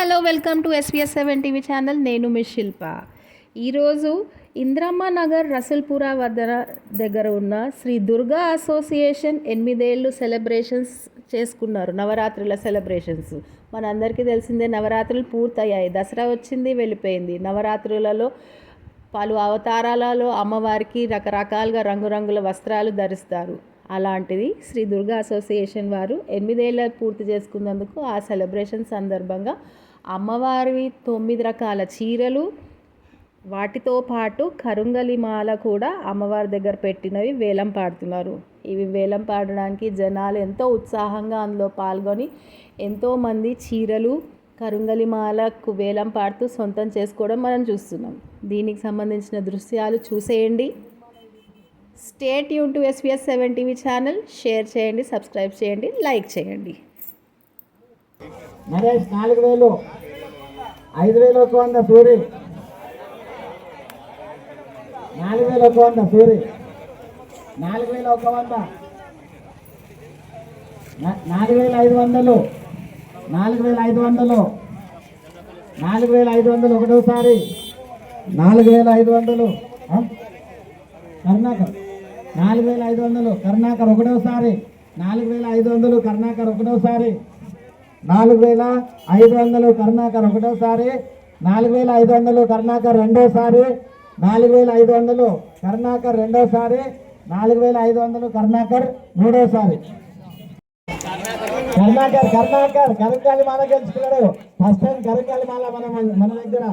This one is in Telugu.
Hello welcome to SVS seven TV channel నేను మీ శిల్ప. ఈరోజు ఇంద్రమ్మ నగర్ రసల్పురా వద్ద దగ్గర ఉన్న శ్రీ దుర్గా అసోసియేషన్ ఎనిమిదేళ్ళు సెలబ్రేషన్స్ చేసుకున్నారు. నవరాత్రుల సెలబ్రేషన్స్. మనందరికీ తెలిసిందే నవరాత్రులు పూర్తయ్యాయి. దసరా వచ్చింది వెళ్ళిపోయింది. నవరాత్రులలో పలు అవతారాలలో అమ్మవారికి రకరకాలుగా రంగురంగుల వస్త్రాలు ధరిస్తారు. అలాంటిది శ్రీ దుర్గా అసోసియేషన్ వారు ఎనిమిదేళ్ళ పూర్తి చేసుకున్నందుకు ఆ సెలబ్రేషన్ సందర్భంగా అమ్మవారి తొమ్మిది రకాల చీరలు. వాటితో పాటు కరుంగలి మాల కూడా అమ్మవారి దగ్గర పెట్టినవి వేలం పాడుతున్నారు. ఇవి వేలం పాడడానికి జనాలు ఎంతో ఉత్సాహంగా అందులో పాల్గొని ఎంతోమంది చీరలు కరుంగలి మాలకు వేలం పాడుతూ సొంతం చేసుకోవడం మనం చూస్తున్నాం. దీనికి సంబంధించిన దృశ్యాలు చూసేయండి. Stay Yoon to SVS seven TV channel. Share చేయండి సబ్స్క్రైబ్ చేయండి లైక్ చేయండి. నరేష్ నాలుగు వేలు. ఐదు వేల ఒక వంద సూరి నాలుగు వేల ఒక వంద సూరి నాలుగు వేల ఒక వంద. నాలుగు వేల ఐదు వందలు. నాలుగు వేల ఐదు వందలు. నాలుగు వేల ఐదు వందలు ఒకటోసారి. నాలుగు వేల ఐదు వందలు. కర్ణాకర్. నాలుగు వేల ఐదు వందలు. కర్ణాకర్ ఒకటోసారి. నాలుగు వేల ఐదు వందలు. కర్ణాకర్ ఒకటోసారి. నాలుగు వేల ఐదు వందలు కరుణాకర్ ఒకటోసారి నాలుగు వేల ఐదు వందలు కరుణాకర్ రెండోసారి నాలుగు వేల ఐదు వందలు కరుణాకర్ రెండోసారి నాలుగు వేల ఐదు వందలు కరుణాకర్ మూడోసారి. కరుణాకర్ కరుణాకర్ కరుణాలి మాల గెలుచుకున్నాడు. ఫస్ట్ టైం కరుణాలి మాల మన మన దగ్గర.